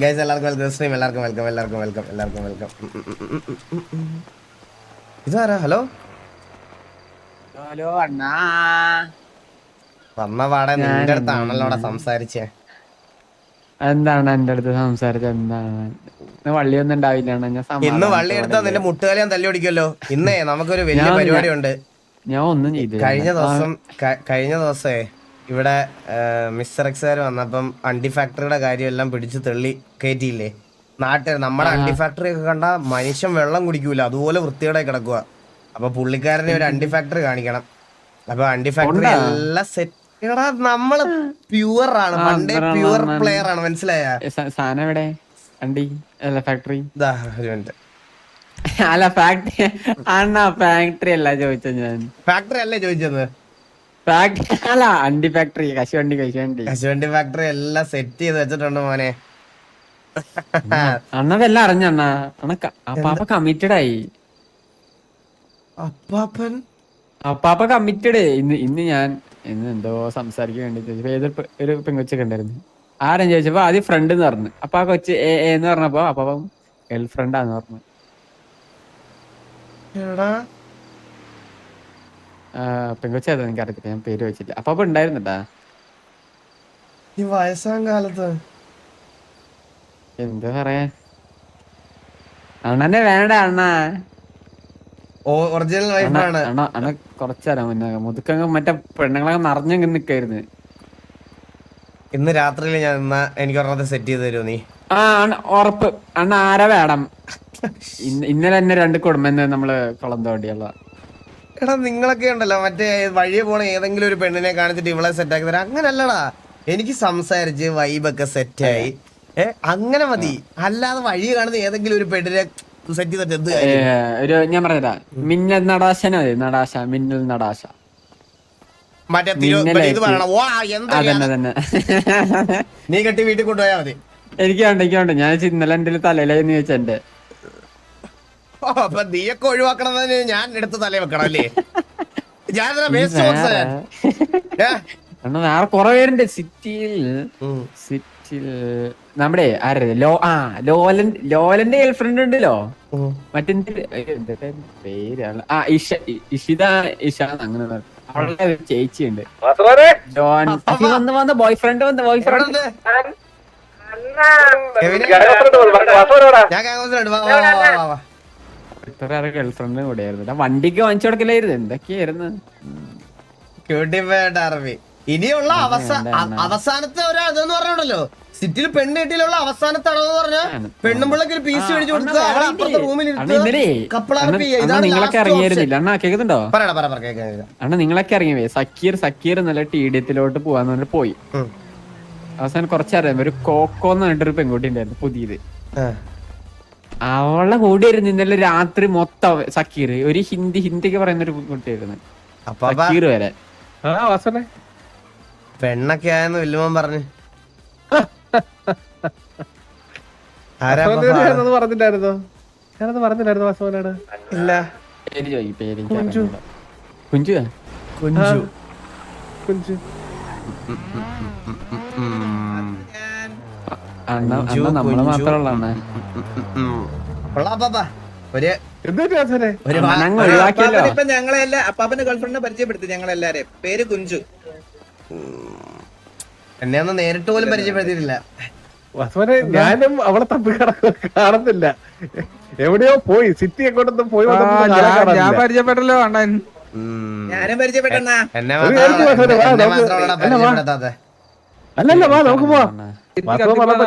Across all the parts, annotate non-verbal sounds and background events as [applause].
Guys എല്ലാവർക്കും welcome stream എല്ലാവർക്കും welcome എല്ലാവർക്കും വെൽക്കം എല്ലാവർക്കും വെൽക്കം ഇതാരാ? ഹലോ ഹലോ അണ്ണാ. വന്ന പാടെ നിന്റെ അടുത്താണല്ലോ സംസാരിച്ചേ. എന്താണ് എന്റെ അടുത്ത് സംസാരിച്ചത്? എന്താണ്? വള്ളി ഒന്നും ഉണ്ടാവില്ല. ഞാൻ ഇന്ന് വള്ളി എടുത്താ നിന്റെ മുട്ടുകാലി ഞാൻ തല്ലി ഓടിക്കുമല്ലോ ഇന്നേ നമുക്കൊരു വലിയ പരിപാടി ഉണ്ട് ഞാൻ ഒന്നും ചെയ്തില്ല. കഴിഞ്ഞ ദിവസം കഴിഞ്ഞ ദിവസേ ഇവിടെ മിസ്റ്റർ എക്സാർ വന്നപ്പം അണ്ടി ഫാക്ടറിയുടെ കാര്യം എല്ലാം പിടിച്ച് തള്ളി കയറ്റിയില്ലേ നാട്ടിൽ നമ്മുടെ അണ്ടി ഫാക്ടറി ഒക്കെ കണ്ട മനുഷ്യൻ വെള്ളം കുടിക്കൂല അതുപോലെ വൃത്തിയോടെ കിടക്കുക അപ്പൊ പുള്ളിക്കാരനെ ഒരു അണ്ടി ഫാക്ടറി കാണിക്കണം. അപ്പൊ അണ്ടി ഫാക്ടറി എല്ലാം സെറ്റ് എടാ നമ്മൾ പ്യുവർ ആണ് പണ്ടേ പ്യുവർ പ്ലെയർ ആണ് മനസ്സിലായ? സാധനം എവിടെ? അണ്ടി അല്ല ഫാക്ടറി ഇതാ ഒരു മിനിറ്റ് അല്ല ഫാക്ടറി അണ്ണാ ഫാക്ടറി അല്ല ചോദിച്ചത് ഞാൻ. ഫാക്ടറി അല്ലേ ചോദിച്ചത്? [laughs] അല്ല അണ്ടി ഫാക്ടറി കശുവണ്ടി കശുവണ്ടി. കശുവണ്ടി ഫാക്ടറി എല്ലാം സെറ്റ് ചെയ്ത് വെച്ചിട്ടുണ്ട് മോനെ. അണ്ണതെല്ലാം അറിഞ്ഞണ്ണ അപ്പാപ്പ കമ്മിറ്റഡ് ആയി. അപ്പാപ്പൻ? അപ്പാപ്പ കമ്മിറ്റഡ് ഇന്ന് ഇന്ന് ഞാൻ ഇന്ന് എന്തോ സംസാരിക്കാൻ വേണ്ടി ചോദിച്ചപ്പോ ഏതൊരു ഒരു പെങ്കൊച്ചൊക്കെ ഉണ്ടായിരുന്നു. ആരും ചോദിച്ചപ്പോ ആദ്യം ഫ്രണ്ട് എന്ന് പറഞ്ഞു. അപ്പൊ ആ കൊച്ച് എന്ന് പറഞ്ഞപ്പോ അപ്പം ഗേൾ ഫ്രണ്ടാന്ന് പറഞ്ഞു. എടാ പെങ്കൊച്ച ഏതാ എനിക്ക് അറിയത്തില്ല? ഞാൻ പേര് വെച്ചില്ല. അപ്പാപ്പ ഉണ്ടായിരുന്നട്ടാ ഈ വയസ്സാം കാലത്ത്. എന്താ പറയാ? അണ്ണനെ വേണ്ട അണ്ണ. ഒറിജിനൽ വൈഫാണ് അണ്ണ അണ്ണ കുറച്ചേരാ മുന്നേ. മുതുക്കങ്ങ് മറ്റേ പെണ്ണുങ്ങളൊക്കെ നിറഞ്ഞങ്ങ് നിക്കായിരുന്നു. ഇന്ന് രാത്രിയിൽ ഞാൻ എന്നാ എനിക്ക് ഒരെണ്ണത്തെ സെറ്റ് ചെയ്ത് തരുമോ നീ? ആ ഉറപ്പ്. അണ്ണ ആരാ വേണം? [laughs] ഇന്ന- ഇന്നലെ തന്നെ രണ്ട് കുടുംബം നമ്മൾ കുളം തോണ്ടിയുള്ള എടാ നിങ്ങളൊക്കെ ഉണ്ടല്ലോ മറ്റേ വഴിയെ പോണ ഏതെങ്കിലും ഒരു പെണ്ണിനെ കാണിച്ചിട്ട് ഇവളെ സെറ്റാക്കി തരാം. അങ്ങനല്ലടാ. എനിക്ക് സംസാരിച്ച് വൈബൊക്കെ സെറ്റായി ഏ അങ്ങനെ മതി. അല്ലാതെ വഴി കാണുന്ന ഏതെങ്കിലും ഒരു പെണ്ണിനെ സെറ്റ് ചെയ്തിട്ട് എന്ത്? ഒരു ഞാൻ പറഞ്ഞതാ. മിന്നൽ നടാശനെ നടാശ മിന്നൽ നടാശ. മറ്റേ തിരു- മിന്നലായി ഇത് പറയണം ഓ എന്താ തന്നെ നീ കെട്ടി വീട്ടിൽ കൊണ്ടുപോയാ മതി. എനിക്ക് എനിക്കുണ്ട് എനിക്ക് വേണ്ട. ഞാൻ ഇന്നലെ എന്റെ തലയിലെന്ന് ചോദിച്ച എന്റെ ഓ അപ്പൊ നീയൊക്കെ ഒഴിവാക്കണതിന് ഞാൻ എടുത്ത് തലേ വെക്കണം അല്ലേ? ഞാൻ വേസ്റ്റ് ബോക്സ്. അണ്ണ വേറെ കുറെ പേരുണ്ട്. സിറ്റിയിൽ സിറ്റിയിൽ നമ്മുടെ ആരുടെ ലോ ആ ലോലൻ ലോലന്റെ ഗേൾഫ്രണ്ട് ഉണ്ടല്ലോ. മറ്റെന്ത് പേരാണ് ആ ഇഷ ഇ- ഇഷിത ഇഷ അങ്ങനെ അവളുടെ ഉണ്ട് ചേച്ചിയുണ്ട്. ജോൺ വന്ന് വന്ന് ബോയ് ഫ്രണ്ട് വന്ന് ബോയ് വാ ഞാൻ കാങ്ങോസിലുണ്ട് വാ വാ വാ വാ വാ ഇത്ര ഗേൾ ഫ്രണ്ട് കൂടെ ആയിരുന്നു വണ്ടിക്ക് വാങ്ങിച്ചു കൊടുക്കലായിരുന്നു. എന്തൊക്കെയായിരുന്നു? ക്യൂട്ടിഫൈഡ് അറബി. ഇനിയുള്ള അവസാന അവസാനത്തെ ഒരു അതെന്ന് പറഞ്ഞോ സിറ്റിയിൽ പെണ്ണ് കിട്ടിയിലുള്ള അവസാനത്തെ അളവ് പറഞ്ഞ. പെണ്ണുമ്പിള്ളക്ക് ഒരു പീസ് മേടിച്ചു കൊടുത്ത് അവളെ അപ്പുറത്തെ റൂമിൽ നിങ്ങളൊക്കെ ഇറങ്ങിയിരുന്നില്ല അണ്ണാ കേൾക്കുന്നുണ്ടോ അണ്ണാ നിങ്ങളൊക്കെ ഇറങ്ങിയേ സക്കീർ സക്കീർ നല്ല ടി ഡി എത്തിലോട്ട് പോവാന്ന് പറഞ്ഞിട്ട് പോയി. അവസാനം കുറച്ചറിയാം ഒരു കോക്കോന്ന് പറഞ്ഞിട്ടൊരു പെൺകുട്ടി ഉണ്ടായിരുന്നു പുതിയത്. ആ. കൂടിയായിരുന്നു ഇന്നലെ രാത്രി മൊത്തം സക്കീർ. ഒരു ഹിന്ദി ഹിന്ദിക്ക് പറയുന്ന ഒരു കുട്ടിയായിരുന്നു സക്കീർ വരെ. ആ വാസനെ പെണ്ണൊക്കെ ആയെന്ന് വല്ലുമോൻ പറഞ്ഞു. പറഞ്ഞില്ലായിരുന്നോ? ഞാനത് പറഞ്ഞില്ലായിരുന്നു വാസവനോട്? ഇല്ല. കുഞ്ചു. കുഞ്ചു. കുഞ്ചു. കുഞ്ചു, നമ്മൾ ഒരു ഒരു ഇപ്പൊ ഞങ്ങളെല്ലാം അപ്പാപ്പന്റെ ഗേൾഫ്രണ്ടിനെ പരിചയപ്പെടുത്തി ഞങ്ങളെല്ലാരെയും. പേര് കുഞ്ചു. എന്നെ ഒന്ന് നേരിട്ട് പോലും പരിചയപ്പെടുത്തിയിട്ടില്ല. ഞാനും അവളെ തപ്പി കാണുന്നില്ല. എവിടെയോ പോയി സിറ്റി എങ്ങോട്ടൊന്നും പോയി ഞാൻ പരിചയപ്പെട്ടല്ലോ അണ്ണൻ. ഞാനും. പരിചയപ്പെടുത്താത്തെ. അല്ലല്ല വാ നമുക്ക് പോവാം. വാസവൻ പറഞ്ഞപ്പോ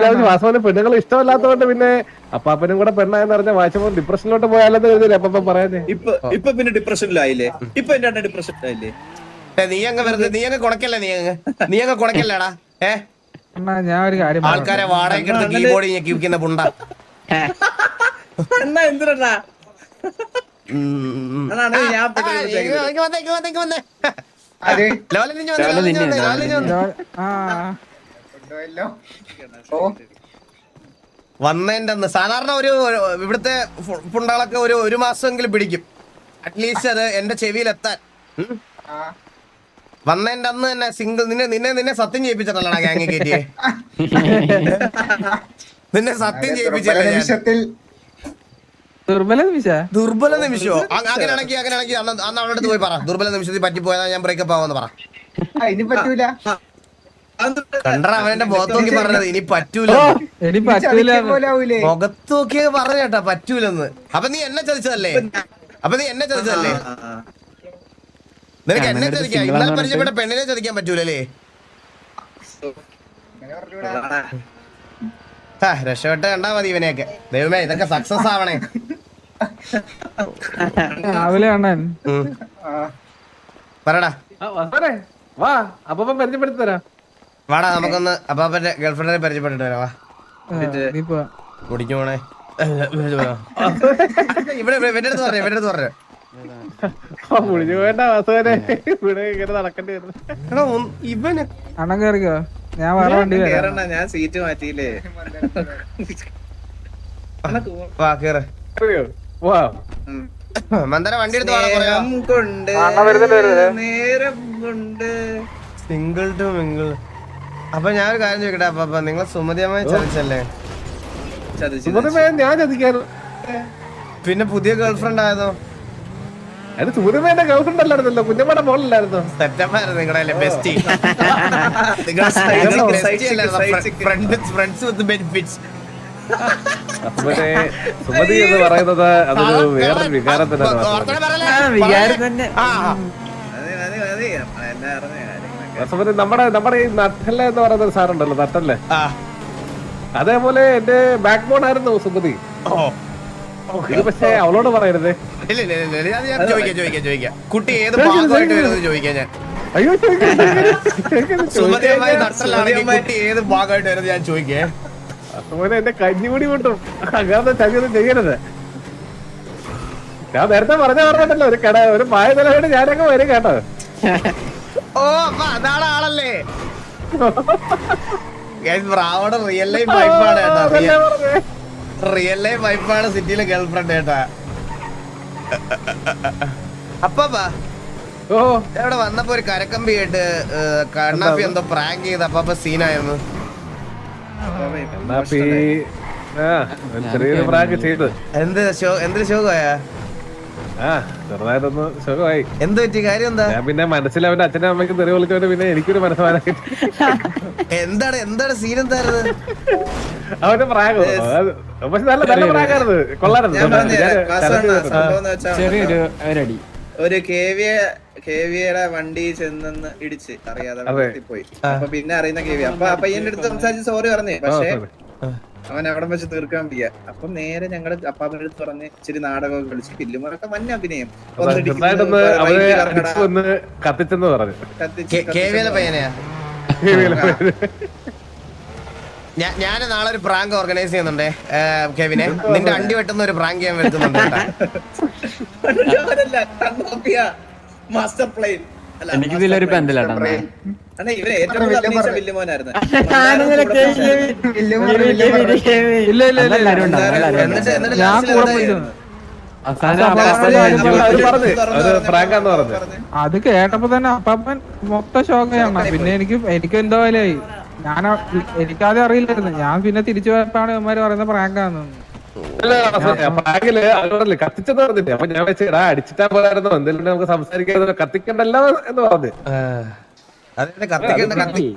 ഞാൻ ഇഷ്ടമല്ലാത്തതുകൊണ്ട് പിന്നെ അപ്പാപ്പനും കൂടെ പെണ്ണായെന്ന് പറഞ്ഞ വായിച്ചപ്പോ ഡിപ്രഷനിലോട്ട് പോയാലെന്ന് കരുതില്ല അപ്പൊ പറയാനേ ഇപ്പൊ ഇപ്പൊ പിന്നെ ഡിപ്രഷനിലായില്ലേ ഇപ്പൊ എന്റെ ഡിപ്രഷനിലായില്ലേ നീ അങ്ങ് വെറുതെ നീ അങ്ങ് കുണക്കല്ലേ നീ അങ്ങ് നീ അങ്ങ് കുണക്കല്ലേടാ ഏ അണ്ണാ ഞാൻ ഒരു കാര്യം ആൾക്കാരെ വാടകയ്ക്ക് എടുത്ത് കീബോർഡ് ഞെക്കി വെക്കുന്ന പുണ്ട എന്നാ എന്തിനാ ഞാൻ ആ, പെട്ടെന്ന് വന്നേ, വന്നേ, വന്നേ, ഇങ്ങ് വന്നേ. ലോലൻ വന്നേ, വന്നതിന്റെ അന്ന് സാധാരണ ഒരു ഇവിടുത്തെ പുണ്ടാളൊക്കെ പുണ്ടകളൊക്കെ ഒരു ഒരു മാസമെങ്കിലും പിടിക്കും. അറ്റ്ലീസ്റ്റ് അത് എന്റെ ചെവിയിൽ എത്താൻ? വന്നതിന്റെ അന്ന് തന്നെ സിംഗിൾ നിന്നെ നിന്നെ നിന്നെ സത്യം ചെയ്യിപ്പിച്ചിട്ടല്ലടാ ഗ്യാങ് കയറ്റിയെ നിന്നെ സത്യം ചെയ്യിപ്പിച്ചല്ലേ നിമിഷത്തിൽ ദുർബല നിമിഷ? ദുർബല നിമിഷോ? അങ്ങനെയാണെങ്കിൽ അങ്ങനെയാണെങ്കിൽ അന്ന് അന്ന് അവളുടെ അടുത്ത് പോയി പറ. ദുർബല നിമിഷത്തിൽ പറ്റിപ്പോയതാ ഞാൻ ബ്രേക്കപ്പ് ആവാന്ന് പറ. ഇനി പറ്റൂല. കണ്ടറ അവന്റെ മുഖത്ത് നോക്കി പറഞ്ഞത്. ഇനി പറ്റൂല. ഇനി പറ്റൂല. മുഖത്ത് നോക്കി പറഞ്ഞാ പറ്റൂലെന്ന്. അപ്പൊ നീ എന്നെ ചതിച്ചതല്ലേ? അപ്പൊ നീ എന്നെ ചതിച്ചതല്ലേ? നിനക്ക് എന്നെ ചതിക്കാം ഇന്നലെ പരിചയപ്പെട്ട പെണ്ണിനെ ചതിക്കാൻ പറ്റൂലല്ലേ? ആ, രക്ഷപ്പെട്ട് കണ്ടാ മതി ഇവനെയൊക്കെ. ദൈവമേ ഇതൊക്കെ സക്സസ് ആവണേ. രാവിലെ അണ്ണൻ. പറടാ. വാ അപ്പൊ പരിചയപ്പെടുത്തരാ തരാം. വാടാ നമുക്കൊന്ന് അപ്പാപ്പന്റെ ഗേൾഫ്രണ്ടിനെ പരിചയപ്പെട്ടിട്ട് വരാം പോണേ? ഇവിടെ ഇവിടെ ഇവന്റെ അടുത്ത് പറഞ്ഞു ഇവന്റെ അടുത്ത് പറഞ്ഞു. കേറിക്കോ? ഞാൻ വേറെ വണ്ടി ഞാൻ സീറ്റ് മാറ്റിയില്ലേ? വാ കേറ്. വാ. മന്ദര വണ്ടി എടുത്ത് കൊണ്ട് നേരം കൊണ്ട് സിംഗിൾ ടു മിംഗിൾ. അപ്പൊ ഞാൻ ഒരു കാര്യം ചോദിക്കട്ടെ? അപ്പൊ നിങ്ങൾ സുമതിയമ്മയെ ചതിച്ചല്ലേ? ഞാൻ ചതിക്കാറ്. പിന്നെ പുതിയ ഗേൾഫ്രണ്ട് ആയതോ? അത് സുമതിമേന്റെ ഗേൾഫ്രണ്ട് അല്ലായിരുന്നല്ലോ കുഞ്ഞമ്മയുടെ മോളിലായിരുന്നു സെറ്റപ്പായിരുന്നു നിങ്ങളുടെ bestie. [laughs] Side chick, friends with benefits Sumathi Sumathi എന്ന് പറയുന്നത് അതൊരു വേറൊരു വികാരത്തിനാണ് വികാരം തന്നെ മതി എല്ലാം അറിഞ്ഞ കാര്യങ്ങളൊക്കെ സുമതി നമ്മുടെ നമ്മുടെ ഈ നട്ടല്ല എന്ന് പറയുന്ന ഒരു സാറുണ്ടല്ലോ നട്ടല്ലേ. അതേപോലെ എന്റെ ബാക്ക് ബോൺ ആയിരുന്നു സുമതി ഇത് പക്ഷേ അവളോട് പറയരുത്. കുട്ടി ഏത് ഭാഗമായിട്ട് ചോദിക്കാം ഞാൻ. അയ്യോ സുമതിയമ്മായി. കുട്ടി ഏത് ഭാഗമായിട്ട് വരുന്നത് ഞാൻ ചോദിക്കേ? സുമതി എന്റെ കഞ്ഞിമുടി കൊണ്ടും അങ്ങനത്തെ ചതിയൊന്നും ചെയ്യരുത്. ഞാൻ നേരത്തെ പറഞ്ഞ പറഞ്ഞിട്ടല്ലോ ഒരു കട ഒരു പായ നിലവിട്ട് ഞാനൊക്കെ വരും കേട്ടോ. [laughs] ഓ അപ്പൊ അതാണ് ആളല്ലേ? ബ്രാവണ റിയൽ ലൈഫ് വൈഫാണ് കേട്ടോ റിയൽ ലൈഫ് വൈഫാണ് സിറ്റിയിലെ ഗേൾഫ്രണ്ട് കേട്ടാ. അപ്പാ ഓ. ഇവിടെ വന്നപ്പോ ഒരു കരക്കമ്പി ആയിട്ട് കണ്ണാപ്പി എന്തോ പ്രാങ്ക് ചെയ്ത് അപ്പാപ്പ സീനായിരുന്നു എന്ത് എന്തൊരു ആ ചെറുതായിട്ടൊന്ന് സുഖമായി. എന്ത് പറ്റി? കാര്യം എന്താ? ഞാൻ പിന്നെ മനസ്സിൽ അവന്റെ അച്ഛനും അമ്മയ്ക്ക് തെറി വിളിച്ചോണ്ട് പിന്നെ എനിക്കൊരു മനസ്സമാനം എന്താണ്? എന്താണ് സീൻ എന്തായിരുന്നു അവന്റെ പ്രാങ്ക് പക്ഷെ നല്ല കൊള്ളാറുണ്ട് ഒരു കെവിയെ കെവിയുടെ വണ്ടി ചെന്നെന്ന് ഇടിച്ച് അറിയാതെ പോയി അപ്പൊ പിന്നെ അറിയുന്ന കെവി അപ്പൊ അപ്പൊ പയ്യന്റെ അടുത്ത് സംസാരിച്ച് സോറി പറഞ്ഞു. പക്ഷെ. അവൻ അവിടെ വെച്ച് തീർക്കാൻ വയ്യ. അപ്പൊ നേരെ ഞങ്ങൾ അപ്പാപ്പന്റെ അടുത്ത് പറഞ്ഞ് ഇച്ചിരി നാടകമൊക്കെ കളിച്ച് ഫില്ലുമൊക്കെ വൻ അഭിനയം. കത്തിച്ചെന്ന് പറഞ്ഞു. ഞാൻ നാളെ ഒരു പ്രാങ്ക് ഓർഗനൈസ് ചെയ്യുന്നുണ്ടേ കെവിനെ. നിന്റെ അണ്ടി വെട്ടുന്ന ഒരു പ്രാങ്ക് ഞാൻ വരുത്തുന്നുണ്ട് കേട്ടാ. മാസ്റ്റർ ഞാൻ കൂടെ പോയിരുന്നു അത് കേട്ടപ്പോ തന്നെ അപ്പാപ്പൻ മൊത്തം ഷോക്കാണ് പിന്നെ എനിക്ക് എനിക്ക് എന്തോ പോലെയായി. ഞാൻ എനിക്കാദ്യം അറിയില്ലായിരുന്നു. ഞാൻ പിന്നെ തിരിച്ചു പോയപ്പോഴാണ് ഇവന്മാര് പറയുന്ന പ്രാങ്കാന്ന് പ്രാങ്കിൽ കത്തിച്ചെന്ന് പറഞ്ഞില്ലേ? അപ്പൊ ഞാൻ അടിച്ചിട്ടാ പോലായിരുന്നു എന്തെങ്കിലും നമുക്ക് സംസാരിക്കാൻ കത്തിക്കണ്ടല്ലോ എന്ന് പറഞ്ഞു. അതായത് കത്തിക്കണ്ട കത്തി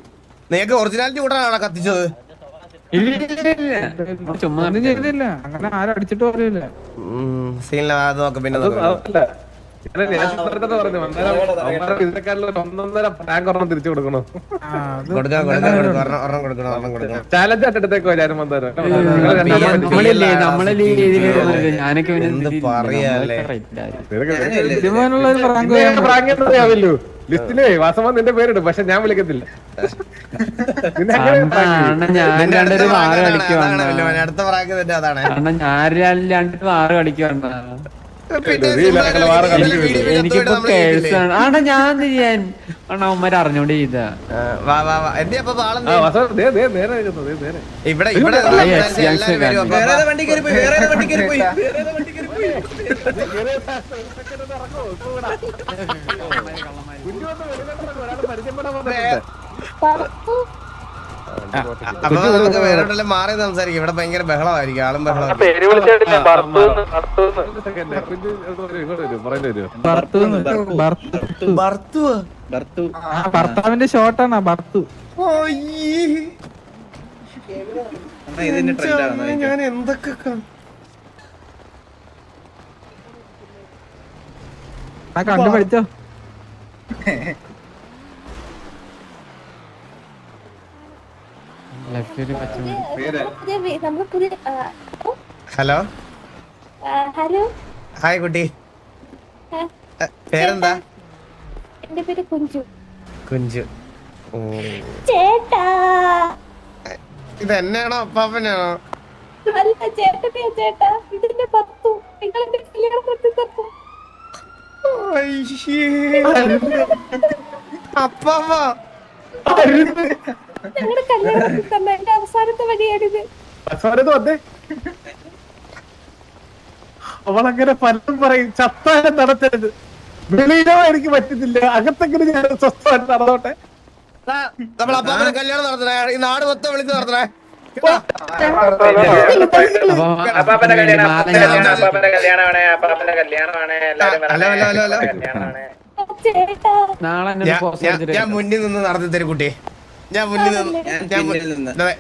നിനക്ക് ഒറിജിനാലിറ്റി കൂടാനാണോ കത്തിച്ചത്. ചുമ്മാ അങ്ങനെ ആരും അടിച്ചിട്ട് പോലില്ല സീനില്ല അത് നോക്കാം പിന്നെ നോക്കാം. ഞാനൊക്കെ ലിസ്റ്റിലേ വാസവൻ നിന്റെ പേരുണ്ട് പക്ഷെ ഞാൻ വിളിക്കത്തില്ല. ഞാൻ രണ്ടു വാറ് കളിക്കുവാണ് എനിക്കിപ്പോ കേസാണ് ആണോ. ഞാൻ എന്ത് ചെയ്യാൻ ആണോ അവന്മാര് അറിഞ്ഞോണ്ട് ചെയ്ത ഇവിടെ ഇവിടെ പരിചയപ്പെടാൻ. അപ്പൊ നമുക്ക് വേറെ മാറി സംസാരിക്കും. ഇവിടെ ഭയങ്കര ബഹളമായിരിക്കും. ആളും ബഹളം ഭർത്താവിന്റെ ഷോട്ടാണ് ഭർത്തു ഞാൻ എന്തൊക്കെ കണ്ടു പഠിച്ചോ? [laughs] ഹലോ? ഹലോ. ഹായ് കുട്ടി. പേരെന്താ? എന്റെ പേര് കുഞ്ചു. കുഞ്ചു. ഓ. ചേട്ടാ. ഇത് എന്നെയാണോ അപ്പാപ്പനാണോ അല്ല ചേട്ടനെയാ ചേട്ടാ. ഇതിന്റെ പത്തു. നിങ്ങൾ എന്റെ കല്യാണം കൊണ്ടു തന്നു. അയ്യേ. അപ്പാപ്പ. ഞങ്ങളുടെ കല്യാണം കൊണ്ടു തന്ന എന്റെ അവസാനത്തെ വഴിയാണിത്. അസ്വാരത് വന്നേ. അവളങ്ങനെ പലതും പറയും. ചത്താനം നടത്തരുത്. വെളിയിലോ എനിക്ക് പറ്റുന്നില്ല അകത്തെങ്കിലും ഞാൻ സ്വസ്ഥമായിട്ട് നടന്നോട്ടെ. നമ്മൾ അപ്പാപ്പനെ കല്യാണം നടത്തണേ. ഈ നാട് മൊത്തം വിളിച്ച് നടത്തണേ. അപ്പാപ്പന്റെ കല്യാണം അപ്പാപ്പന്റെ കല്യാണമാണ് അപ്പാപ്പന്റെ കല്യാണമാണ്. എല്ലാരും കല്യാണമാണ്. ഞാൻ മുന്നിൽ നിന്ന് നടത്തി തരും കുട്ടി. ഞാൻ മുന്നിൽ നിന്ന്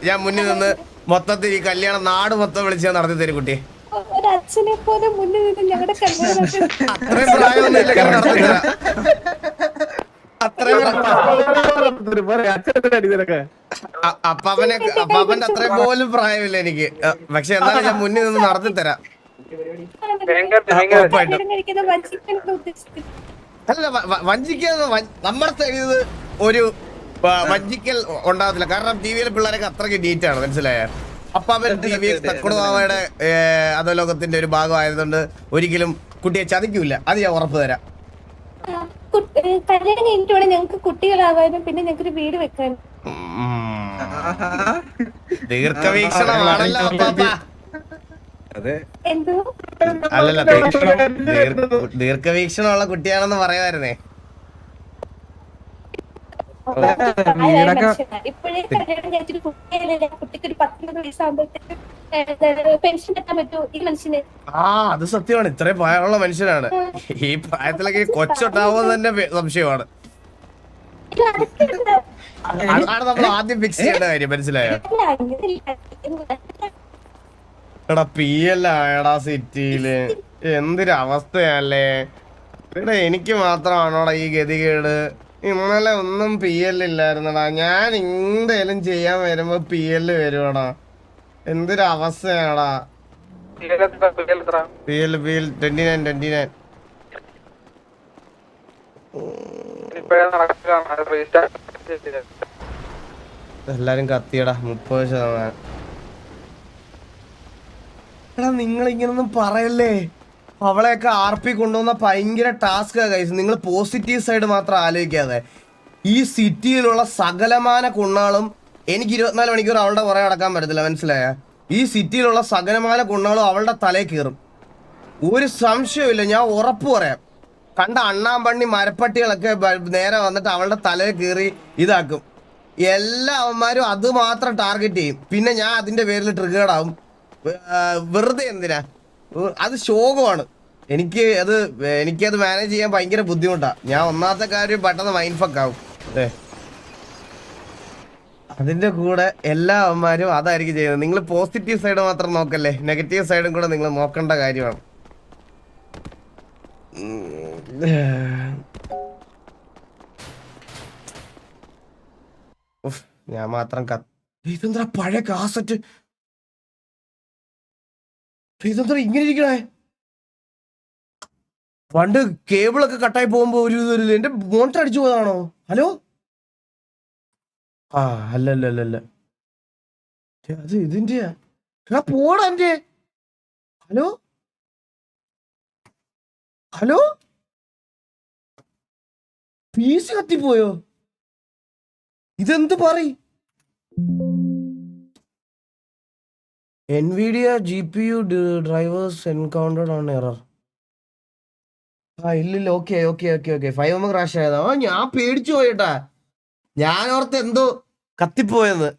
ഞാൻ മുന്നിൽ നിന്ന്. മൊത്തത്തിൽ ഈ കല്യാണം നാട് മൊത്തം വിളിച്ച് ഞാൻ നടത്തി തരും കുട്ടി ഒരു അച്ഛനെ പോലെ മുന്നിൽ നിന്ന് ഞങ്ങളുടെ കല്യാണം. അത്രയും പ്രായമൊന്നുമില്ല നടത്തി തരാം. അപ്പാപ്പനെ അപ്പാപ്പന്റെ അത്രയും പോലും പ്രായമില്ല എനിക്ക്. പക്ഷെ എന്നാലും ഞാൻ മുന്നിൽ നിന്ന് നടത്തി തരാം. അല്ല വ- വ- വഞ്ചിക്കാന്ന് വ- നമ്മുടെ സൈഡിൽ ഒരു വഞ്ചിക്കൽ ഉണ്ടാകത്തില്ല. കാരണം ടി വിയിലെ പിള്ളേരൊക്കെ അത്രയ്ക്ക് നീറ്റ് ആണ് മനസ്സിലായ? അപ്പാപ്പൻ ടി വി തക്കുടുവാവയുടെ അധോലോകത്തിന്റെ ഒരു ഭാഗമായതുകൊണ്ട് ഒരിക്കലും കുട്ടിയെ ചതിക്കൂല അത് ഞാൻ ഉറപ്പ് തരാം. കല്യാണം കഴിഞ്ഞിട്ടോടെ ഞങ്ങൾക്ക് കുട്ടികളാവാനും പിന്നെ ഞങ്ങൾക്ക് ഒരു വീട് വെക്കാനും. ദീർഘവീക്ഷണമാണല്ലോ അപ്പാപ്പ. അതെ. എന്തോ അല്ലല്ല ദീർഘ- ദീർഘ- ദീർഘവീക്ഷണമുള്ള കുട്ടിയാണെന്ന് പറയുമായിരുന്നേ. ഇപ്പോഴേ കുട്ടിയല്ലേ കുട്ടിക്ക് ഒരു പത്തൊമ്പത് വയസ്സാകുമ്പോഴത്തേക്ക് പെൻഷൻ എത്താൻ ഈ മനുഷ്യന്? ആ അത് സത്യമാണ്. ഇത്രയും പ്രായമുള്ള മനുഷ്യനാണ്. ഈ പ്രായത്തിലൊക്കെ കൊച്ചുണ്ടാവുമെന്ന് തന്നെ സംശയമാണ്. അതാണ് നമ്മൾ ആദ്യം ഫിക്സ് ചെയ്യേണ്ട കാര്യം. മനസ്സിലായോ? എടാ പി എൽ ആയടാ സിറ്റിയിൽ. എന്തൊരു അവസ്ഥയല്ലേ എടാ എനിക്ക് മാത്രമാണോടാ ഈ ഗതികേട്? ഇന്നലെ ഒന്നും പി എൽ ഇല്ലായിരുന്നടാ ഞാൻ എന്തേലും ചെയ്യാൻ വരുമ്പോ പി എൽ വരുവാടാ. എന്തൊരു അവസ്ഥയാടാ. P L P L twenty nine twenty nine എല്ലാരും കത്തിയടാ മുപ്പത് ശതമാനം. എടാ നിങ്ങൾ ഇങ്ങനൊന്നും പറയല്ലേ? അവളെയൊക്കെ ആർപ്പി കൊണ്ടുവന്ന ഭയങ്കര ടാസ്ക് കൈസ് നിങ്ങൾ പോസിറ്റീവ് സൈഡ് മാത്രം ആലോചിക്കാതെ. ഈ സിറ്റിയിലുള്ള സകലമാന കുണ്ണാളും എനിക്ക് ഇരുപത്തിനാല് മണിക്കൂർ അവളുടെ പുറകെ അടക്കാൻ പറ്റത്തില്ല മനസ്സിലായ? ഈ സിറ്റിയിലുള്ള സകലമാന കുണ്ണാളും അവളുടെ തലേ കീറും ഒരു സംശയമില്ല ഞാൻ ഉറപ്പ് പറയാം. കണ്ട അണ്ണാമ്പണ്ണി മരപ്പട്ടികളൊക്കെ നേരെ വന്നിട്ട് അവളുടെ തലേ കീറി ഇതാക്കും. എല്ലാ അവന്മാരും അത് മാത്രം ടാർഗറ്റ് ചെയ്യും. പിന്നെ ഞാൻ അതിന്റെ പേരിൽ ട്രിഗേഡാവും വെറുതെ എന്തിനാ? അത് ശോകമാണ്. എനിക്ക് അത് എനിക്കത് മാനേജ് ചെയ്യാൻ ഭയങ്കര ബുദ്ധിമുട്ടാണ് ഞാൻ ഒന്നാമത്തെ കാര്യം പെട്ടെന്ന് മൈൻഡ് ഫക്ക് ആവും. അതിന്റെ അതിന്റെ കൂടെ എല്ലാ അമ്മമാരും അതായിരിക്കും ചെയ്യുന്നത്. നിങ്ങൾ പോസിറ്റീവ് സൈഡ് മാത്രം നോക്കല്ലേ? നെഗറ്റീവ് സൈഡും കൂടെ നിങ്ങൾ നോക്കേണ്ട കാര്യമാണ്. ഞാൻ മാത്രം കത്ത്. ഇതെന്താ പഴയ കാസറ്റ് ഇങ്ങനെ ഇരിക്കണേ? പണ്ട് കേബിളൊക്കെ കട്ടായി പോകുമ്പോ ഒരു ഇത് ഒരു ഇത്. എന്റെ മോണിറ്റർ അടിച്ചു പോയതാണോ? ഹലോ? ആ അല്ല അല്ല അത് ഇതിന്റെയാ. എടാ പോടാ എന്റെ. ഹലോ? ഹലോ? പീസ് കത്തിപ്പോയോ? ഇതെന്ത് പറ Nvidia G P U drivers encountered on error ആ ഇല്ലില്ല okay okay okay okay five M crash ആയതാ. ഞാൻ പേടിച്ചു പോയിട്ടാ ഞാൻ ഓർത്ത് എന്തോ കത്തിപ്പോയെന്ന്.